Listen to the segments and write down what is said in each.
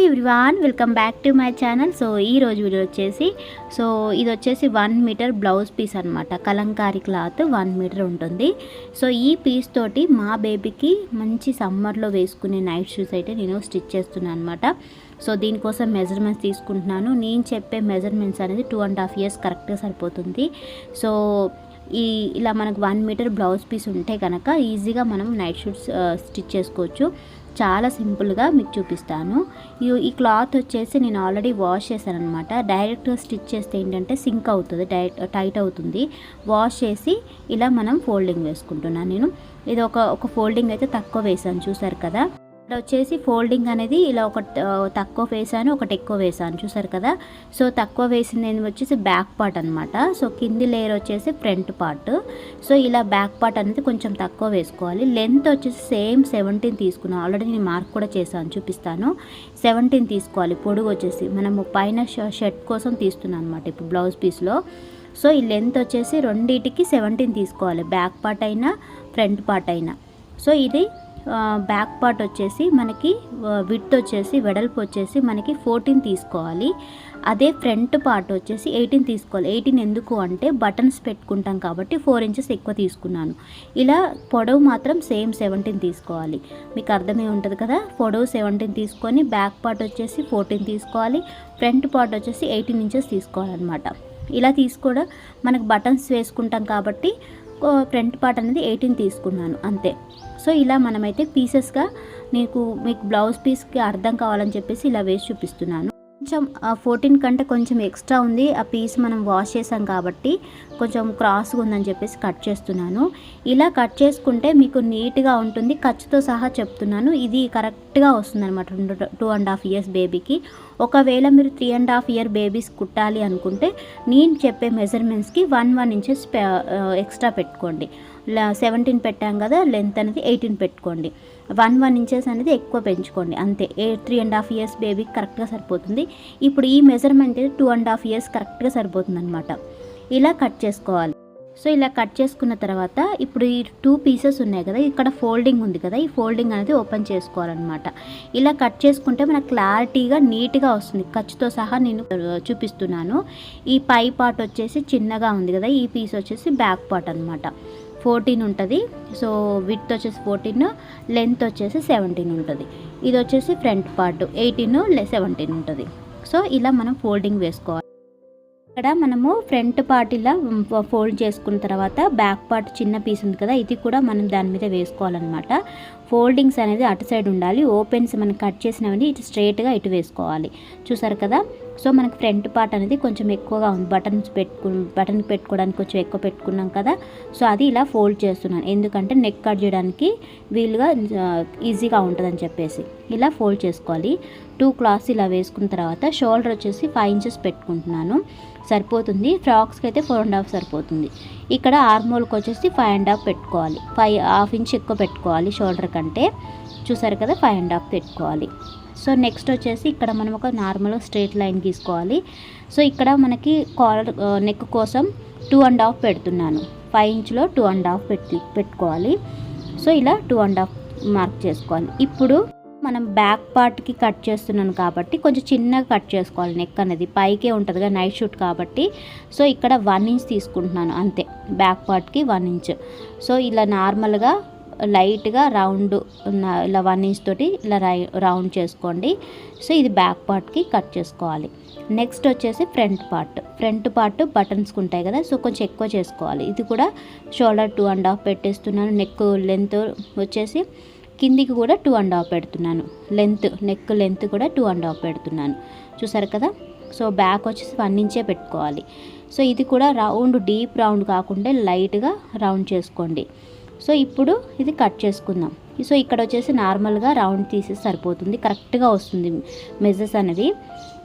Hi everyone welcome back to my channel so ఈ రోజు video వచ్చేసి సో ఇది వచ్చేసి వన్ మీటర్ బ్లౌజ్ పీస్ అనమాట కలంకారీ క్లాత్ వన్ మీటర్ ఉంటుంది. సో ఈ పీస్ తోటి మా బేబీకి మంచి సమ్మర్లో వేసుకునే నైట్ షూస్ అయితే నేను స్టిచ్ చేస్తున్నాను అనమాట సో దీనికోసం మెజర్మెంట్స్ తీసుకుంటున్నాను. నేను చెప్పే మెజర్మెంట్స్ అనేది టూ అండ్ హాఫ్ ఇయర్స్ కరెక్ట్గా సరిపోతుంది. సో ఈ ఇలా మనకు వన్ మీటర్ బ్లౌజ్ పీస్ ఉంటే కనుక ఈజీగా మనం నైట్ షూట్స్ స్టిచ్ చేసుకోవచ్చు. చాలా సింపుల్గా మీకు చూపిస్తాను. ఈ- క్లాత్ వచ్చేసి నేను ఆల్రెడీ వాష్ చేశాను అనమాట డైరెక్ట్గా స్టిచ్ చేస్తే ఏంటంటే సింక్ అవుతుంది డైరెక్ట్ టైట్ అవుతుంది. వాష్ చేసి ఇలా మనం ఫోల్డింగ్ వేసుకుంటున్నాను నేను. ఇది ఒక ఒక ఫోల్డింగ్ అయితే తక్కువ వేసాను చూసారు కదా? ఇక్కడ వచ్చేసి ఫోల్డింగ్ అనేది ఇలా ఒక తక్కువ వేసాను ఒకటి ఎక్కువ వేసాను. చూసారు కదా? సో తక్కువ వేసింది ఏంది? వచ్చేసి బ్యాక్ పార్ట్ అనమాట సో కింది లేయర్ వచ్చేసి ఫ్రంట్ పార్ట్. సో ఇలా బ్యాక్ పార్ట్ అనేది కొంచెం తక్కువ వేసుకోవాలి. లెంత్ వచ్చేసి సేమ్ సెవెంటీన్ తీసుకున్నాను ఆల్రెడీ నేను మార్క్ కూడా చేశాను చూపిస్తాను. సెవెంటీన్ తీసుకోవాలి. పొడుగు వచ్చేసి మనము పైన షర్ట్ కోసం తీస్తున్నాను అనమాట ఇప్పుడు బ్లౌజ్ పీస్లో. సో ఈ లెంత్ వచ్చేసి రెండింటికి సెవెంటీన్ తీసుకోవాలి. బ్యాక్ పార్ట్ అయినా ఫ్రంట్ పార్ట్ అయినా. సో ఇది బ్యాక్ పార్ట్ వచ్చేసి మనకి విత్ వచ్చేసి వెడల్పు వచ్చేసి మనకి ఫోర్టీన్ తీసుకోవాలి. అదే ఫ్రంట్ పార్ట్ వచ్చేసి ఎయిటీన్ తీసుకోవాలి. ఎయిటీన్ ఎందుకు అంటే బటన్స్ పెట్టుకుంటాం కాబట్టి ఫోర్ ఇంచెస్ ఎక్కువ తీసుకున్నాను. ఇలా పొడవు మాత్రం సేమ్ సెవెంటీన్ తీసుకోవాలి. మీకు అర్థమే ఉంటుంది కదా? పొడవు సెవెంటీన్ తీసుకొని బ్యాక్ పార్ట్ వచ్చేసి ఫోర్టీన్ తీసుకోవాలి. ఫ్రంట్ పార్ట్ వచ్చేసి ఎయిటీన్ ఇంచెస్ తీసుకోవాలన్నమాట. ఇలా తీసుకోవడం మనకు బటన్స్ వేసుకుంటాం కాబట్టి ఫ్రంట్ పార్ట్ అనేది ఎయిటీన్ తీసుకున్నాను. అంతే. సో ఇలా మనమైతే పీసెస్గా నీకు మీకు బ్లౌజ్ పీస్కి అర్థం కావాలని చెప్పేసి ఇలా వేసి చూపిస్తున్నాను. కొంచెం ఫోర్టీన్ కంటే కొంచెం ఎక్స్ట్రా ఉంది. ఆ పీస్ మనం వాష్ చేసాం కాబట్టి కొంచెం క్రాస్గా ఉందని చెప్పేసి కట్ చేస్తున్నాను. ఇలా కట్ చేసుకుంటే మీకు నీట్గా ఉంటుంది. ఖర్చుతో సహా చెప్తున్నాను. ఇది కరెక్ట్గా వస్తుంది అనమాట టూ అండ్ హాఫ్ ఇయర్స్ బేబీకి. ఒకవేళ మీరు three and half year babies కుట్టాలి అనుకుంటే నేను చెప్పే మెజర్మెంట్స్కి వన్ వన్ ఇంచెస్ ఎక్స్ట్రా పెట్టుకోండి. సెవెంటీన్ పెట్టాం కదా లెంత్ అనేది ఎయిటీన్ పెట్టుకోండి. వన్ వన్ ఇంచెస్ అనేది ఎక్కువ పెంచుకోండి. అంతే a three and half years బేబీకి కరెక్ట్గా సరిపోతుంది. ఇప్పుడు ఈ measurement two and half years కరెక్ట్గా సరిపోతుంది అనమాట ఇలా కట్ చేసుకోవాలి. సో ఇలా కట్ చేసుకున్న తర్వాత ఇప్పుడు ఈ టూ పీసెస్ ఉన్నాయి కదా ఇక్కడ ఫోల్డింగ్ ఉంది కదా ఈ ఫోల్డింగ్ అనేది ఓపెన్ చేసుకోవాలన్నమాట. ఇలా కట్ చేసుకుంటే మనకు క్లారిటీగా నీట్గా వస్తుంది. ఖర్చుతో సహా నేను చూపిస్తున్నాను. ఈ పై పార్ట్ వచ్చేసి చిన్నగా ఉంది కదా ఈ పీస్ వచ్చేసి బ్యాక్ పార్ట్ అనమాట ఫోర్టీన్ ఉంటుంది. సో విత్ వచ్చేసి ఫోర్టీన్ లెంత్ వచ్చేసి సెవెంటీన్ ఉంటుంది. ఇది వచ్చేసి ఫ్రంట్ పార్ట్ ఎయిటీన్ సెవెంటీన్ ఉంటుంది. సో ఇలా మనం ఫోల్డింగ్ వేసుకోవాలి. ఇక్కడ మనము ఫ్రంట్ పార్ట్ ఇలా ఫోల్డ్ చేసుకున్న తర్వాత బ్యాక్ పార్ట్ చిన్న పీస్ ఉంది కదా ఇది కూడా మనం దాని మీద వేసుకోవాలన్నమాట. ఫోల్డింగ్స్ అనేది అటు సైడ్ ఉండాలి ఓపెన్స్ మనం కట్ చేసినవన్నీ ఇటు స్ట్రైట్గా ఇటు వేసుకోవాలి. చూసారు కదా? సో మనకు ఫ్రంట్ పార్ట్ అనేది కొంచెం ఎక్కువగా ఉంది. బటన్స్ పెట్టుకు బటన్ పెట్టుకోవడానికి కొంచెం ఎక్కువ పెట్టుకున్నాం కదా. సో అది ఇలా ఫోల్డ్ చేస్తున్నాను. ఎందుకంటే నెక్ కట్ చేయడానికి వీలుగా ఈజీగా ఉంటుందని చెప్పేసి ఇలా ఫోల్డ్ చేసుకోవాలి. టూ క్లాత్స్ ఇలా వేసుకున్న తర్వాత షోల్డర్ వచ్చేసి ఫైవ్ ఇంచెస్ పెట్టుకుంటున్నాను. సరిపోతుంది. ఫ్రాక్స్కి అయితే ఫోర్ అండ్ హాఫ్ సరిపోతుంది. ఇక్కడ ఆర్మోల్కి వచ్చేసి ఫైవ్ అండ్ హాఫ్ పెట్టుకోవాలి. ఫైవ్ హాఫ్ ఇంచ్ ఎక్కువ పెట్టుకోవాలి షోల్డర్ కంటే. చూసారు కదా ఫైవ్ అండ్ హాఫ్ పెట్టుకోవాలి. సో నెక్స్ట్ వచ్చేసి ఇక్కడ మనం ఒక నార్మల్ స్ట్రేట్ లైన్ గీసుకోవాలి. సో ఇక్కడ మనకి కాలర్ నెక్ కోసం టూ అండ్ హాఫ్ పెడుతున్నాను. ఫైవ్ ఇంచ్లో టూ అండ్ హాఫ్ పెట్టి పెట్టుకోవాలి. సో ఇలా టూ అండ్ హాఫ్ మార్క్ చేసుకోవాలి. ఇప్పుడు మనం బ్యాక్ పార్ట్కి కట్ చేస్తున్నాను కాబట్టి కొంచెం చిన్నగా కట్ చేసుకోవాలి నెక్ అనేది. పైకే ఉంటుందిగా నైట్ షూట్ కాబట్టి. సో ఇక్కడ వన్ ఇంచ్ తీసుకుంటున్నాను అంతే. బ్యాక్ పార్ట్కి వన్ ఇంచ్. సో ఇలా నార్మల్గా లైట్గా రౌండ్ ఉన్న- ఇలా వన్ ఇంచ్ తోటి ఇలా రౌండ్ చేసుకోండి. సో ఇది బ్యాక్ పార్ట్కి కట్ చేసుకోవాలి. నెక్స్ట్ వచ్చేసి ఫ్రంట్ పార్ట్. ఫ్రంట్ పార్ట్ బటన్స్కి ఉంటాయి కదా సో కొంచెం ఎక్కువ చేసుకోవాలి. ఇది కూడా షోల్డర్ టూ అండ్ హాఫ్ పెట్టేస్తున్నాను. నెక్ లెంత్ వచ్చేసి కిందికి కూడా టూ అండ్ హాఫ్ పెడుతున్నాను. లెంత్ నెక్ లెంత్ కూడా టూ అండ్ హాఫ్ పెడుతున్నాను. చూసారు కదా? సో బ్యాక్ వచ్చేసి వన్ ఇంచే పెట్టుకోవాలి. సో ఇది కూడా రౌండ్ డీప్ రౌండ్ కాకుండా లైట్గా రౌండ్ చేసుకోండి. సో ఇప్పుడు ఇది కట్ చేసుకుందాం. సో ఇక్కడ వచ్చేసి నార్మల్గా రౌండ్ తీసేసి సరిపోతుంది. కరెక్ట్గా వస్తుంది మెజర్స్ అనేవి.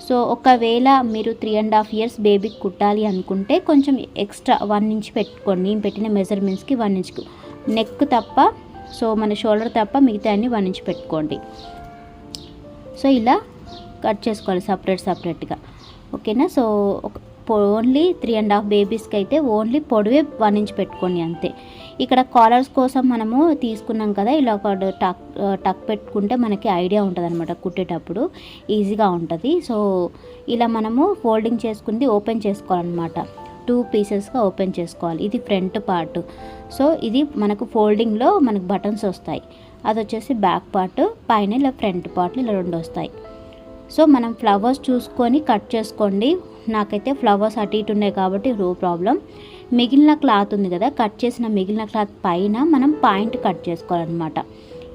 సో ఒకవేళ మీరు త్రీ అండ్ హాఫ్ ఇయర్స్ బేబీకి కుట్టాలి అనుకుంటే కొంచెం ఎక్స్ట్రా వన్ ఇంచ్ పెట్టుకోండి. నేను పెట్టిన మెజర్మెంట్స్కి వన్ ఇంచ్ నెక్ తప్ప సో మన షోల్డర్ తప్ప మిగతా అన్ని వన్ ఇంచ్ పెట్టుకోండి. సో ఇలా కట్ చేసుకోవాలి సపరేట్ సపరేట్గా ఓకేనా so only three and half బేబీస్కి అయితే ఓన్లీ పొడవే వన్ ఇంచ్ పెట్టుకోండి అంతే. ఇక్కడ కాలర్స్ కోసం మనము తీసుకున్నాం కదా ఇలా ఒక టక్ టక్ పెట్టుకుంటే మనకి ఐడియా ఉంటుంది అనమాట కుట్టేటప్పుడు. ఈజీగా ఉంటుంది. సో ఇలా మనము ఫోల్డింగ్ చేసుకుంది ఓపెన్ చేసుకోవాలన్నమాట. టూ పీసెస్గా ఓపెన్ చేసుకోవాలి. ఇది ఫ్రంట్ పార్ట్. సో ఇది మనకు ఫోల్డింగ్లో మనకు బటన్స్ వస్తాయి. అది వచ్చేసి బ్యాక్ పార్ట్ పైన ఇలా ఫ్రంట్ పార్ట్లు ఇలా రెండు వస్తాయి. సో మనం ఫ్లవర్స్ చూసుకొని కట్ చేసుకోండి. నాకైతే ఫ్లవర్స్ అటు ఇటు ఉన్నాయి కాబట్టి నో ప్రాబ్లం. మిగిలిన క్లాత్ ఉంది కదా కట్ చేసిన మిగిలిన క్లాత్ పైన మనం పాయింట్ కట్ చేసుకోవాలన్నమాట.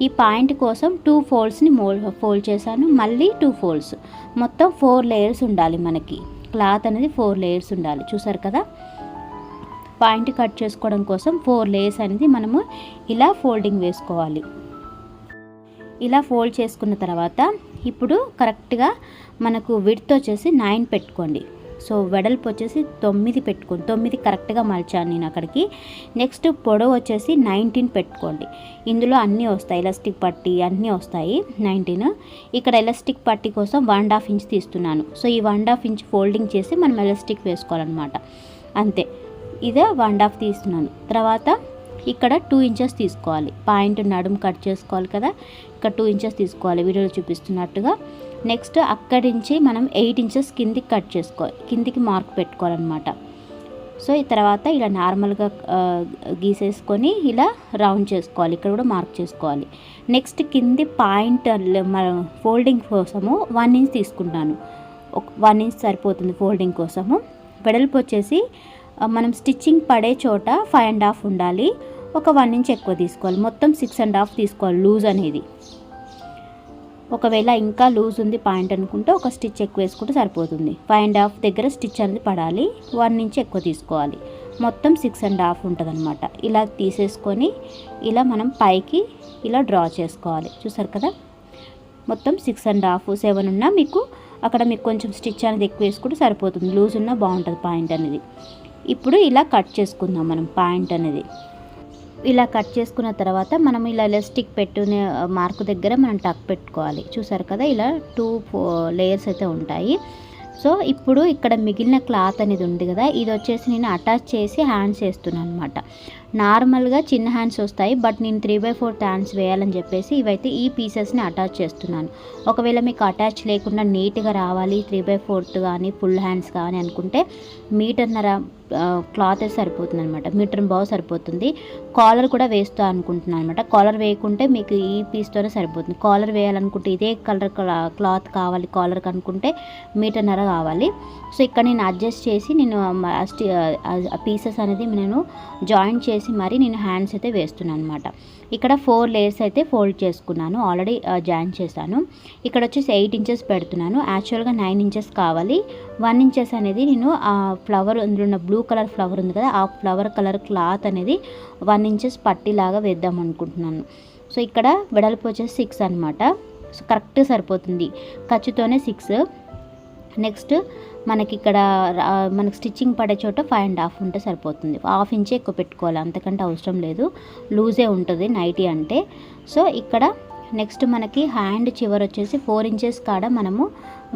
ఈ పాయింట్ కోసం టూ ఫోల్డ్స్ని మో ఫోల్డ్ చేశాను. మళ్ళీ టూ ఫోల్డ్స్. మొత్తం ఫోర్ లేయర్స్ ఉండాలి మనకి. క్లాత్ అనేది ఫోర్ లేయర్స్ ఉండాలి. చూసారు కదా? పాయింట్ కట్ చేసుకోవడం కోసం ఫోర్ లేయర్స్ అనేది మనము ఇలా ఫోల్డింగ్ వేసుకోవాలి. ఇలా ఫోల్డ్ చేసుకున్న తర్వాత ఇప్పుడు కరెక్ట్గా మనకు విడ్త్ వచ్చేసి నైన్ పెట్టుకోండి. సో వెడల్పు వచ్చేసి తొమ్మిది పెట్టుకోండి. తొమ్మిది కరెక్ట్గా మలిచాను నేను అక్కడికి. నెక్స్ట్ పొడవు వచ్చేసి నైన్టీన్ పెట్టుకోండి. ఇందులో అన్నీ వస్తాయి. ఎలాస్టిక్ పట్టి అన్నీ వస్తాయి. నైన్టీన్. ఇక్కడ ఎలాస్టిక్ పట్టి కోసం వన్ అండ్ హాఫ్ ఇంచ్ తీస్తున్నాను. సో ఈ one and half inch folding చేసి మనం ఎలాస్టిక్ వేసుకోవాలన్నమాట. అంతే. ఇదే వన్ అండ్ హాఫ్ తీస్తున్నాను. తర్వాత ఇక్కడ టూ ఇంచెస్ తీసుకోవాలి. పాయింట్ నడుము కట్ చేసుకోవాలి కదా. ఇక్కడ టూ ఇంచెస్ తీసుకోవాలి. వీడియోలో చూపిస్తున్నట్టుగా. నెక్స్ట్ అక్కడి నుంచి మనం ఎయిట్ ఇంచెస్ కిందికి కట్ చేసుకోవాలి. కిందికి మార్క్ పెట్టుకోవాలన్నమాట. సో ఈ తర్వాత ఇలా నార్మల్గా గీసేసుకొని ఇలా రౌండ్ చేసుకోవాలి. ఇక్కడ కూడా మార్క్ చేసుకోవాలి. నెక్స్ట్ కింది పాయింట్ ఫోల్డింగ్ కోసము వన్ ఇంచ్ తీసుకుంటాను. ఒక వన్ ఇంచ్ సరిపోతుంది ఫోల్డింగ్ కోసము. వెడల్పు వచ్చేసి మనం స్టిచ్చింగ్ పడే చోట ఫైవ్ అండ్ హాఫ్ ఉండాలి. ఒక వన్ ఇంచ్ ఎక్కువ తీసుకోవాలి. మొత్తం సిక్స్ అండ్ హాఫ్ తీసుకోవాలి లూజ్ అనేది. ఒకవేళ ఇంకా లూజ్ ఉంది పాయింట్ అనుకుంటే ఒక స్టిచ్ ఎక్కువ వేసుకుంటే సరిపోతుంది. ఫైవ్ అండ్ హాఫ్ దగ్గర స్టిచ్ అనేది పడాలి. వన్ నుంచి ఎక్కువ తీసుకోవాలి. మొత్తం సిక్స్ అండ్ హాఫ్ ఉంటుంది అనమాట ఇలా తీసేసుకొని ఇలా మనం పైకి ఇలా డ్రా చేసుకోవాలి. చూసారు కదా? మొత్తం సిక్స్ అండ్ హాఫ్ సెవెన్ ఉన్నా మీకు అక్కడ మీకు కొంచెం స్టిచ్ అనేది ఎక్కువ వేసుకుంటే సరిపోతుంది. లూజ్ ఉన్నా బాగుంటుంది పాయింట్ అనేది. ఇప్పుడు ఇలా కట్ చేసుకుందాం మనం పాయింట్ అనేది. ఇలా కట్ చేసుకున్న తర్వాత మనం ఇలా ఎలాస్టిక్ పెట్టునే మార్కు దగ్గర మనం టక్ పెట్టుకోవాలి. చూసారు కదా ఇలా టూ లేయర్స్ అయితే ఉంటాయి. సో ఇప్పుడు ఇక్కడ మిగిలిన క్లాత్ అనేది ఉంది కదా ఇది వచ్చేసి నేను అటాచ్ చేసి హ్యాండ్స్ వేస్తున్నాను అనమాట నార్మల్గా చిన్న హ్యాండ్స్ వస్తాయి బట్ నేను త్రీ బై ఫోర్త్ హ్యాండ్స్ వేయాలని చెప్పేసి ఇవైతే ఈ పీసెస్ని అటాచ్ చేస్తున్నాను. ఒకవేళ మీకు అటాచ్ లేకుండా నీట్గా రావాలి త్రీ బై ఫోర్త్ కానీ ఫుల్ హ్యాండ్స్ కానీ అనుకుంటే మీటర్నర క్లాత్ సరిపోతుంది అనమాట మీటర్ బాగా సరిపోతుంది. కాలర్ కూడా వేస్తా అనుకుంటున్నాను అనమాట కాలర్ వేయకుంటే మీకు ఈ పీస్తోనే సరిపోతుంది. కాలర్ వేయాలనుకుంటే ఇదే కలర్ క్లాత్ కావాలి కాలర్ అనుకుంటే మీటర్నర కావాలి. సో ఇక్కడ నేను అడ్జస్ట్ చేసి నేను పీసెస్ అనేది నేను జాయింట్ చేసి మరి నేను హ్యాండ్స్ అయితే వేస్తున్నాను అనమాట ఇక్కడ ఫోర్ లేయర్స్ అయితే ఫోల్డ్ చేసుకున్నాను. ఆల్రెడీ జాయిన్ uh, చేశాను. ఇక్కడ వచ్చేసి ఎయిట్ ఇంచెస్ పెడుతున్నాను. యాక్చువల్గా నైన్ ఇంచెస్ కావాలి. వన్ ఇంచెస్ అనేది నేను ఆ ఫ్లవర్ అందులో ఉన్న బ్లూ కలర్ ఫ్లవర్ ఉంది కదా ఆ ఫ్లవర్ కలర్ క్లాత్ అనేది వన్ ఇంచెస్ పట్టిలాగా వేద్దాం అనుకుంటున్నాను. సో ఇక్కడ వెడల్పు వచ్చేసి సిక్స్ అనమాట సో కరెక్ట్ సరిపోతుంది. ఖర్చుతోనే సిక్స్ నెక్స్ట్ మనకి ఇక్కడ మనకి స్టిచ్చింగ్ పడే చోట ఫైవ్ అండ్ హాఫ్ ఉంటే సరిపోతుంది. హాఫ్ ఇంచే ఎక్కువ పెట్టుకోవాలి అంతకంటే అవసరం లేదు. లూజే ఉంటుంది నైటీ అంటే. సో ఇక్కడ నెక్స్ట్ మనకి హ్యాండ్ చివర్ వచ్చేసి ఫోర్ ఇంచెస్ కాడ మనము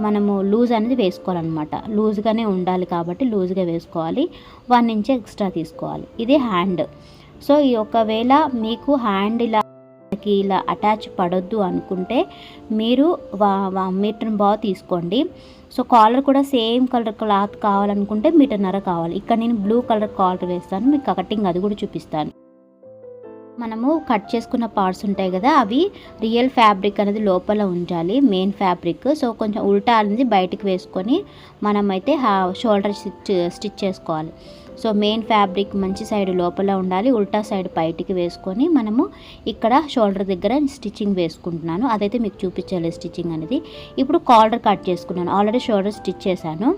మనము లూజ్ అనేది వేసుకోవాలన్నమాట. లూజ్గానే ఉండాలి కాబట్టి లూజ్గా వేసుకోవాలి. వన్ ఇంచ్ ఎక్స్ట్రా తీసుకోవాలి. ఇది హ్యాండ్ సో ఈ ఒకవేళ మీకు హ్యాండ్ ఇలా ఇలా అటాచ్ పడొద్దు అనుకుంటే మీరు మీటర్ని బాగా తీసుకోండి. సో కాలర్ కూడా సేమ్ కలర్ క్లాత్ కావాలనుకుంటే మీటర్నర కావాలి. ఇక్కడ నేను బ్లూ కలర్ కాలర్ వేస్తాను మీకు కటింగ్ అది కూడా చూపిస్తాను. మనము కట్ చేసుకున్న పార్ట్స్ ఉంటాయి కదా అవి రియల్ ఫ్యాబ్రిక్ అనేది లోపల ఉంచాలి మెయిన్ ఫ్యాబ్రిక్ సో కొంచెం ఉల్టా అనేది బయటకు వేసుకొని మనమైతే షోల్డర్ స్టిచ్ స్టిచ్ చేసుకోవాలి. సో మెయిన్ ఫ్యాబ్రిక్ మంచి సైడ్ లోపల ఉండాలి ఉల్టా సైడ్ బయటికి వేసుకొని మనము ఇక్కడ షోల్డర్ దగ్గర స్టిచ్చింగ్ వేసుకుంటున్నాను. అదైతే మీకు చూపించాలి స్టిచ్చింగ్ అనేది. ఇప్పుడు కాలర్ కట్ చేసుకున్నాను. ఆల్రెడీ షోల్డర్ స్టిచ్ చేశాను.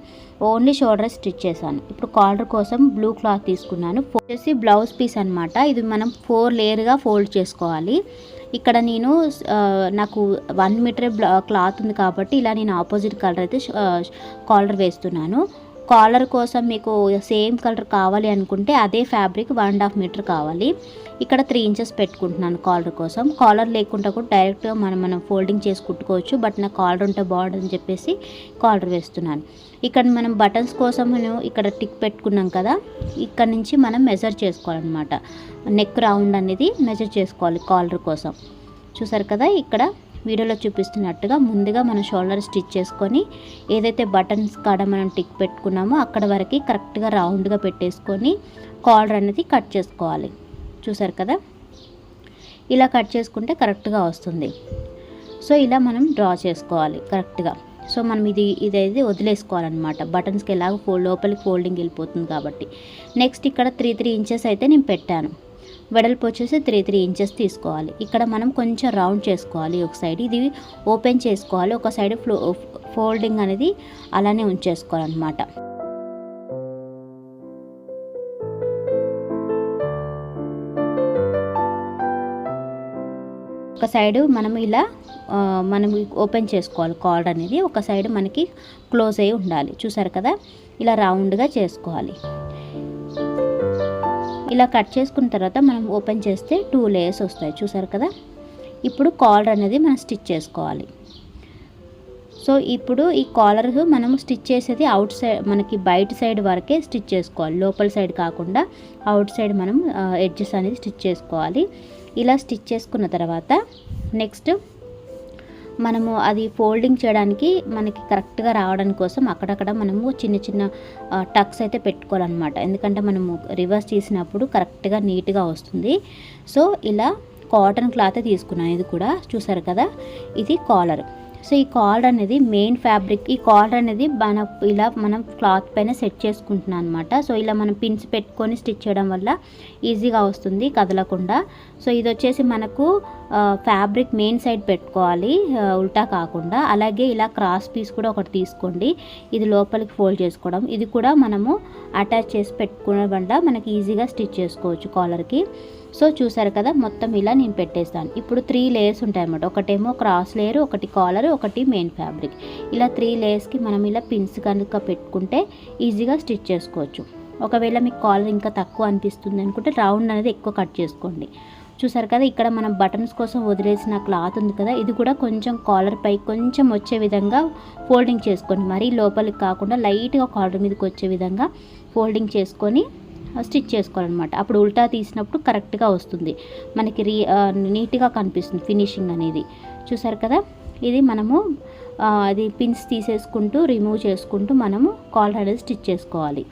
ఓన్లీ షోల్డర్ స్టిచ్ చేశాను. ఇప్పుడు కాలర్ కోసం బ్లూ క్లాత్ తీసుకున్నాను. వచ్చేసి బ్లౌజ్ పీస్ అనమాట ఇది మనం ఫోర్ లేయర్గా ఫోల్డ్ చేసుకోవాలి. ఇక్కడ నేను నాకు వన్ మీటర్ క్లాత్ ఉంది కాబట్టి ఇలా నేను ఆపోజిట్ కలర్ అయితే కాలర్ వేస్తున్నాను. కాలర్ కోసం మీకు సేమ్ కలర్ కావాలి అనుకుంటే అదే fabric one and half meter కావాలి. ఇక్కడ త్రీ ఇంచెస్ పెట్టుకుంటున్నాను కాలర్ కోసం. కాలర్ లేకుండా కూడా డైరెక్ట్గా మనం మనం ఫోల్డింగ్ చేసి కుట్టుకోవచ్చు. బట్ నాకు కాలర్ ఉంటే బాగుంటుందని చెప్పేసి కాలర్ వేస్తున్నాను. ఇక్కడ మనం బటన్స్ కోసం ఇక్కడ టిక్ పెట్టుకున్నాం కదా ఇక్కడ నుంచి మనం మెజర్ చేసుకోవాలన్నమాట. నెక్ రౌండ్ అనేది మెజర్ చేసుకోవాలి కాలర్ కోసం. చూసారు కదా ఇక్కడ వీడియోలో చూపిస్తున్నట్టుగా ముందుగా మనం షోల్డర్ స్టిచ్ చేసుకొని ఏదైతే బటన్స్ కాడ మనం టిక్ పెట్టుకున్నామో అక్కడ వరకు కరెక్ట్గా రౌండ్గా పెట్టేసుకొని కాలర్ అనేది కట్ చేసుకోవాలి. చూసారు కదా? ఇలా కట్ చేసుకుంటే కరెక్ట్గా వస్తుంది. సో ఇలా మనం డ్రా చేసుకోవాలి కరెక్ట్గా. సో మనం ఇది ఇదైతే వదిలేసుకోవాలన్నమాట. బటన్స్కి ఎలాగో ఫోల్డ్ లోపలికి ఫోల్డింగ్ వెళ్ళిపోతుంది కాబట్టి. నెక్స్ట్ ఇక్కడ త్రీ త్రీ ఇంచెస్ అయితే నేను పెట్టాను. వెడల్పు వచ్చేసి త్రీ త్రీ ఇంచెస్ తీసుకోవాలి. ఇక్కడ మనం కొంచెం రౌండ్ చేసుకోవాలి ఒక సైడ్. ఇది ఓపెన్ చేసుకోవాలి. ఒక సైడ్ ఫ్లో ఫోల్డింగ్ అనేది అలానే ఉంచేసుకోవాలన్నమాట. ఒక సైడ్ మనం ఇలా మనం ఓపెన్ చేసుకోవాలి కాలర్ అనేది. ఒక సైడ్ మనకి క్లోజ్ అయి ఉండాలి. చూసారు కదా? ఇలా రౌండ్గా చేసుకోవాలి. ఇలా కట్ చేసుకున్న తర్వాత మనం ఓపెన్ చేస్తే టూ లేయర్స్ వస్తాయి. చూసారు కదా? ఇప్పుడు కాలర్ అనేది మనం స్టిచ్ చేసుకోవాలి. సో ఇప్పుడు ఈ కాలర్ మనం స్టిచ్ చేసేది అవుట్ సైడ్ మనకి బయట సైడ్ వరకే స్టిచ్ చేసుకోవాలి. లోపల సైడ్ కాకుండా అవుట్ సైడ్ మనం ఎడ్జెస్ అనేది స్టిచ్ చేసుకోవాలి. ఇలా స్టిచ్ చేసుకున్న తర్వాత నెక్స్ట్ మనము అది ఫోల్డింగ్ చేయడానికి మనకి కరెక్ట్గా రావడం కోసం అక్కడక్కడ మనము చిన్న చిన్న టక్స్ అయితే పెట్టుకోవాలన్నమాట. ఎందుకంటే మనము రివర్స్ తీసినప్పుడు కరెక్ట్గా నీట్గా వస్తుంది. సో ఇలా కాటన్ క్లాత్ తీసుకున్నాను ఇది కూడా చూసారు కదా? ఇది కాలర్. సో ఈ కాలర్ అనేది మెయిన్ ఫ్యాబ్రిక్ ఈ కాలర్ అనేది మన ఇలా మనం క్లాత్ పైన సెట్ చేసుకుంటున్నాం అనమాట సో ఇలా మనం పిన్స్ పెట్టుకొని స్టిచ్ చేయడం వల్ల ఈజీగా వస్తుంది కదలకుండా. సో ఇది వచ్చేసి మనకు ఫ్యాబ్రిక్ మెయిన్ సైడ్ పెట్టుకోవాలి ఉల్టా కాకుండా. అలాగే ఇలా క్రాస్ పీస్ కూడా ఒకటి తీసుకోండి ఇది లోపలికి ఫోల్డ్ చేసుకోవడం. ఇది కూడా మనము అటాచ్ చేసి పెట్టుకోవడం వల్ల మనకి ఈజీగా స్టిచ్ చేసుకోవచ్చు కాలర్కి సో చూసారు కదా మొత్తం ఇలా నేను పెట్టేస్తాను. ఇప్పుడు త్రీ లేయర్స్ ఉంటాయి అన్నమాట ఒకటేమో క్రాస్ లేయర్ ఒకటి కాలర్ ఒకటి మెయిన్ ఫ్యాబ్రిక్ ఇలా త్రీ లేయర్స్కి మనం ఇలా పిన్స్ కనుక పెట్టుకుంటే ఈజీగా స్టిచ్ చేసుకోవచ్చు. ఒకవేళ మీకు కాలర్ ఇంకా తక్కువ అనిపిస్తుంది అనుకుంటే రౌండ్ అనేది ఎక్కువ కట్ చేసుకోండి. చూసారు కదా ఇక్కడ మనం బటన్స్ కోసం వదిలేసిన క్లాత్ ఉంది కదా ఇది కూడా కొంచెం కాలర్ పై కొంచెం వచ్చే విధంగా ఫోల్డింగ్ చేసుకోండి మరీ లోపలికి కాకుండా లైట్గా కాలర్ మీదకి వచ్చే విధంగా ఫోల్డింగ్ చేసుకొని స్టిచ్ చేసుకోవాలన్నమాట. అప్పుడు ఉల్టా తీసినప్పుడు కరెక్ట్గా వస్తుంది. మనకి రీ నీట్గా కనిపిస్తుంది ఫినిషింగ్ అనేది. చూసారు కదా? ఇది మనము అది పిన్స్ తీసేసుకుంటూ రిమూవ్ చేసుకుంటూ మనము కాలర్ అనేది స్టిచ్ చేసుకోవాలి.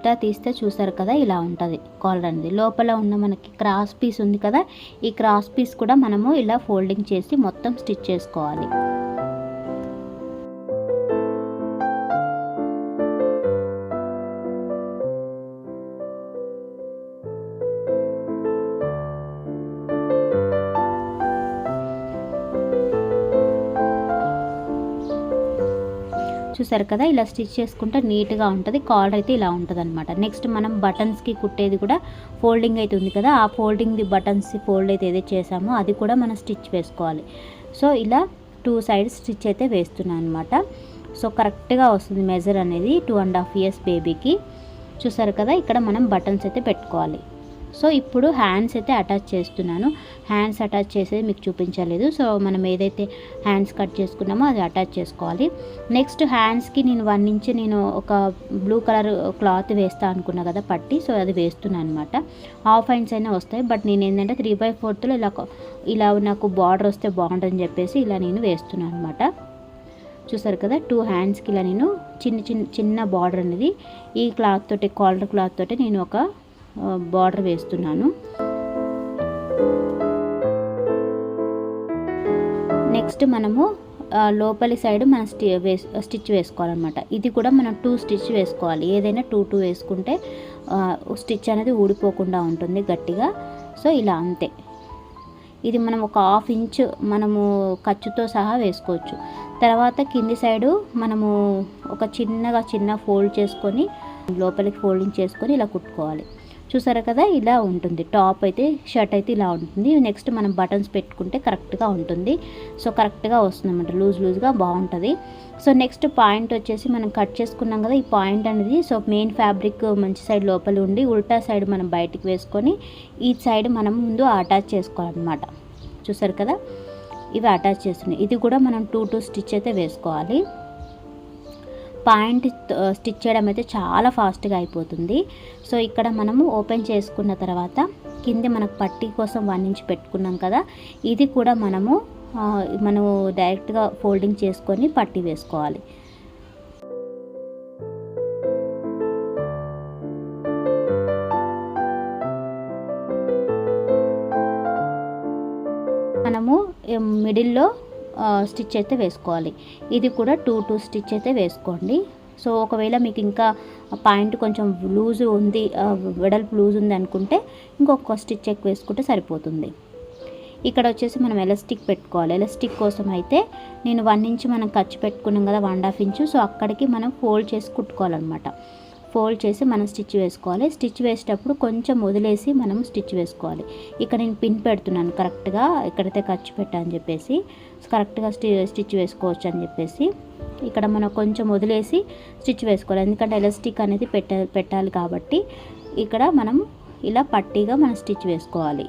ఉల్టా తీస్తే చూసారు కదా ఇలా ఉంటుంది కాలర్ అనేది. లోపల ఉన్న మనకి క్రాస్ పీస్ ఉంది కదా ఈ క్రాస్ పీస్ కూడా మనము ఇలా ఫోల్డింగ్ చేసి మొత్తం స్టిచ్ చేసుకోవాలి. చూసారు కదా ఇలా స్టిచ్ చేసుకుంటే నీట్గా ఉంటుంది. కాలర్ అయితే ఇలా ఉంటుంది అనమాట నెక్స్ట్ మనం బటన్స్కి కుట్టేది కూడా ఫోల్డింగ్ అయితే ఉంది కదా ఆ ఫోల్డింగ్ది బటన్స్ ఫోల్డ్ అయితే ఏదైతే చేసామో అది కూడా మనం స్టిచ్ వేసుకోవాలి. సో ఇలా టూ సైడ్స్ స్టిచ్ అయితే వేస్తున్నాను అనమాట సో కరెక్ట్గా వస్తుంది మెజర్ అనేది టూ అండ్ హాఫ్ ఇయర్స్ బేబీకి. చూసారు కదా ఇక్కడ మనం బటన్స్ అయితే పెట్టుకోవాలి. సో ఇప్పుడు హ్యాండ్స్ అయితే అటాచ్ చేస్తున్నాను. హ్యాండ్స్ అటాచ్ చేసేది మీకు చూపించలేదు. సో మనం ఏదైతే హ్యాండ్స్ కట్ చేసుకున్నామో అది అటాచ్ చేసుకోవాలి. నెక్స్ట్ హ్యాండ్స్కి నేను వన్ ఇంచ్ నేను ఒక బ్లూ కలర్ క్లాత్ వేస్తా అనుకున్నా కదా పట్టి సో అది వేస్తున్నాను అనమాట హాఫ్ హ్యాండ్స్ అయినా వస్తాయి. బట్ నేను ఏంటంటే త్రీ బై ఫోర్త్లో ఇలా ఇలా నాకు బార్డర్ వస్తే బాగుంటుందని చెప్పేసి ఇలా నేను వేస్తున్నాను అనమాట చూసారు కదా టూ హ్యాండ్స్కి ఇలా నేను చిన్న చిన్న చిన్న బార్డర్ అనేది ఈ క్లాత్ తోటి కాలర్ క్లాత్ తోటి నేను ఒక బార్డర్ వేస్తున్నాను. నెక్స్ట్ మనము లోపలి సైడ్ మనం స్టి వేస్ స్టిచ్ వేసుకోవాలన్నమాట. ఇది కూడా మనం టూ స్టిచ్ వేసుకోవాలి. ఏదైనా టూ టూ వేసుకుంటే స్టిచ్ అనేది ఊడిపోకుండా ఉంటుంది గట్టిగా. సో ఇలా అంతే. ఇది మనం ఒక హాఫ్ ఇంచ్ మనము ఖర్చుతో సహా వేసుకోవచ్చు. తర్వాత కింది సైడు మనము ఒక చిన్నగా చిన్న ఫోల్డ్ చేసుకొని లోపలికి ఫోల్డింగ్ చేసుకొని ఇలా కుట్టుకోవాలి. చూసారా కదా? ఇలా ఉంటుంది. టాప్ అయితే షర్ట్ అయితే ఇలా ఉంటుంది. నెక్స్ట్ మనం బటన్స్ పెట్టుకుంటే కరెక్ట్గా ఉంటుంది. సో కరెక్ట్గా వస్తుంది అనమాట లూజ్ లూజ్గా బాగుంటుంది. సో నెక్స్ట్ పాయింట్ వచ్చేసి మనం కట్ చేసుకున్నాం కదా ఈ పాయింట్ అనేది. సో మెయిన్ ఫ్యాబ్రిక్ మంచి సైడ్ లోపల ఉండి ఉల్టా సైడ్ మనం బయటికి వేసుకొని ఈ సైడ్ మనం ముందు అటాచ్ చేసుకోవాలన్నమాట. చూసారు కదా? ఇవి అటాచ్ చేస్తున్నాయి. ఇది కూడా మనం టూ టూ స్టిచ్ అయితే వేసుకోవాలి. పాయింట్ స్టిచ్ చేయడం అయితే చాలా ఫాస్ట్గా అయిపోతుంది. సో ఇక్కడ మనము ఓపెన్ చేసుకున్న తర్వాత కింద మనకు పట్టీ కోసం వన్ ఇంచ్ పెట్టుకున్నాం కదా ఇది కూడా మనము మనము డైరెక్ట్గా ఫోల్డింగ్ చేసుకొని పట్టీ వేసుకోవాలి. మనము మిడిల్లో స్టిచ్ అయితే వేసుకోవాలి. ఇది కూడా టూ టూ స్టిచ్ అయితే వేసుకోండి. సో ఒకవేళ మీకు ఇంకా పాయింట్ కొంచెం లూజ్ ఉంది వెడల్పు లూజ్ ఉంది అనుకుంటే ఇంకొక స్టిచ్ ఎక్కువ వేసుకుంటే సరిపోతుంది. ఇక్కడ వచ్చేసి మనం ఎలాస్టిక్ పెట్టుకోవాలి. ఎలాస్టిక్ కోసం అయితే నేను వన్ ఇంచ్ మనం ఖర్చు పెట్టుకున్నాం కదా వన్ హాఫ్ ఇంచు. సో అక్కడికి మనం ఫోల్డ్ చేసి కుట్టుకోవాలన్నమాట. ఫోల్డ్ చేసి మనం స్టిచ్ వేసుకోవాలి. స్టిచ్ వేసేటప్పుడు కొంచెం వదిలేసి మనం స్టిచ్ వేసుకోవాలి. ఇక్కడ నేను పిన్ పెడుతున్నాను కరెక్ట్గా. ఎక్కడైతే ఖర్చు పెట్టా అని చెప్పేసి కరెక్ట్గా స్టి స్టిచ్ వేసుకోవచ్చు అని చెప్పేసి ఇక్కడ మనం కొంచెం వదిలేసి స్టిచ్ వేసుకోవాలి. ఎందుకంటే ఎలాస్టిక్ అనేది పెట్ట పెట్టాలి కాబట్టి ఇక్కడ మనం ఇలా పట్టీగా మనం స్టిచ్ వేసుకోవాలి.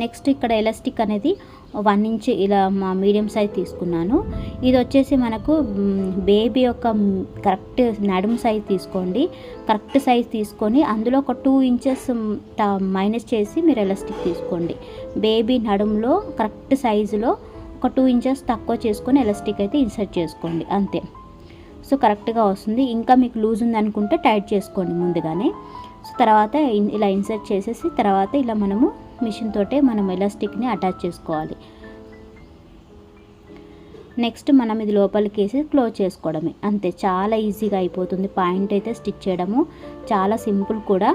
నెక్స్ట్ ఇక్కడ ఎలాస్టిక్ అనేది వన్ ఇంచ్ ఇలా మా మీడియం సైజ్ తీసుకున్నాను. ఇది వచ్చేసి మనకు బేబీ యొక్క కరెక్ట్ నడుము సైజ్ తీసుకోండి. కరెక్ట్ సైజ్ తీసుకొని అందులో ఒక టూ ఇంచెస్ మైనస్ చేసి మీరు ఎలాస్టిక్ తీసుకోండి. బేబీ నడుములో కరెక్ట్ సైజులో ఒక టూ ఇంచెస్ తక్కువ చేసుకొని ఎలాస్టిక్ అయితే ఇన్సర్ట్ చేసుకోండి. అంతే. సో కరెక్ట్గా వస్తుంది. ఇంకా మీకు లూజ్ ఉంది అనుకుంటే టైట్ చేసుకోండి ముందుగానే. సో తర్వాత ఇన్- ఇలా ఇన్సర్ట్ చేసేసి తర్వాత ఇలా మనము మిషన్ తోటే మనం ఎలాస్టిక్ని అటాచ్ చేసుకోవాలి. నెక్స్ట్ మనం ఇది లోపలికి వేసి క్లోజ్ చేసుకోవడమే. అంతే చాలా ఈజీగా అయిపోతుంది. పాయింట్ అయితే స్టిచ్ చేయడము. చాలా సింపుల్ కూడా.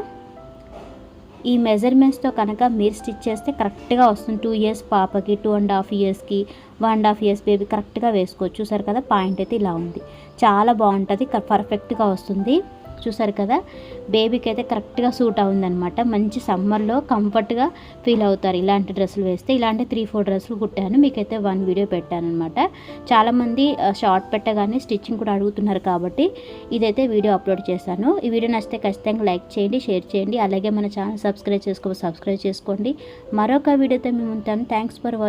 ఈ మెజర్మెంట్స్తో కనుక మీరు స్టిచ్ చేస్తే కరెక్ట్గా వస్తుంది. టూ ఇయర్స్ పాపకి టూ అండ్ హాఫ్ ఇయర్స్కి one and half years baby కరెక్ట్గా వేసుకోవచ్చు. చూసారు కదా పాయింట్ అయితే ఇలా ఉంది. చాలా బాగుంటుంది. పర్ఫెక్ట్గా వస్తుంది. చూసారు కదా? బేబీకి అయితే కరెక్ట్గా సూట్ అవుందనమాట మంచి సమ్మర్లో కంఫర్ట్గా ఫీల్ అవుతారు. ఇలాంటి డ్రెస్సులు వేస్తే ఇలాంటి త్రీ ఫోర్ డ్రెస్సులు కుట్టాను. మీకైతే వన్ వీడియో పెట్టాను అనమాట చాలామంది షార్ట్ పెట్టగానే స్టిచ్చింగ్ కూడా అడుగుతున్నారు కాబట్టి ఇదైతే వీడియో అప్లోడ్ చేశాను. ఈ వీడియో నచ్చితే ఖచ్చితంగా లైక్ చేయండి షేర్ చేయండి. అలాగే మన ఛానల్ సబ్స్క్రైబ్ చేసుకో సబ్స్క్రైబ్ చేసుకోండి. మరొక వీడియోతో మేము ఉంటాను థ్యాంక్స్ ఫర్ వాచింగ్